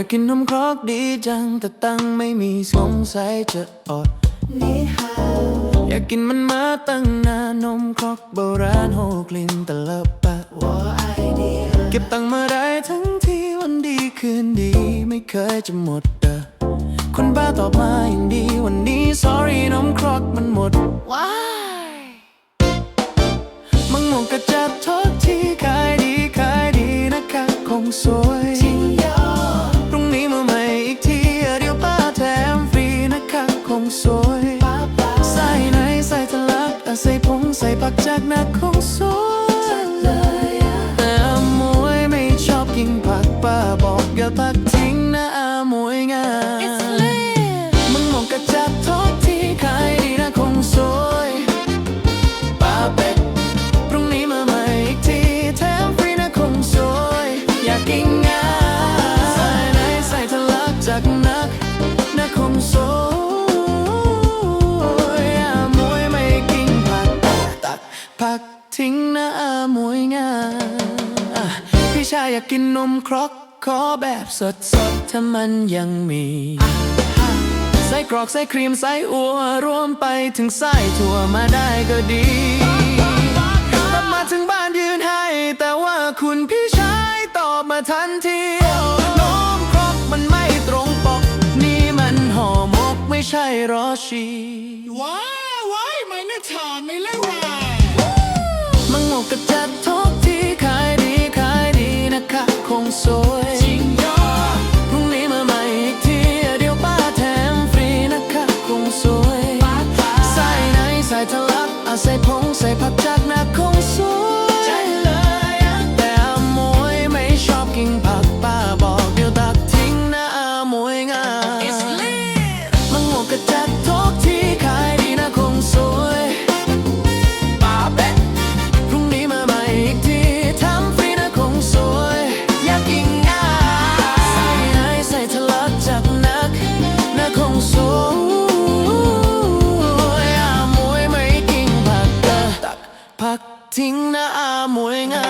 ากกินนมครกดีจัง แต่ตั้งไม่มีสงสัยจะอดนี่ฮอยากกินมันมาตั้งนานนมครกโบราณโฮกลิ่นตะลับปะวอไอเดียเก็บตังมาได้ทั้งที่วันดีคืนดีไม่เคยจะหมดเด้อคนบ้าตอบมาอย่างดีวันนี้ sorry นมครกมันหมดว้ามังมงกระจัดทอดที่ขายดีขายดีนะคะคงสวย ใส่ไหนใส่ทะลักอ่ใส่ผงใส่ผักจากนักคงสวย ผักทิ้งหนะอามวยงาพี่ชายอยากกินนมครกขอแบบสดสดถ้ามันยังมี ใส่กรอกใส่ครีมใส่อัวรวมไปถึงไส้ถั่วมาได้ก็ดีกลับมาถึงบ้านยืนให้ แต่ว่าคุณพี่ชายตอบมาทันทีน้องครกมันไม่ตรงปก นี่มันห่อมกไม่ใช่รอชีว้าว้ายไม่น่าทานไม่เลยว่ะมั งงกกระจัดทบที่ ating naamoy nga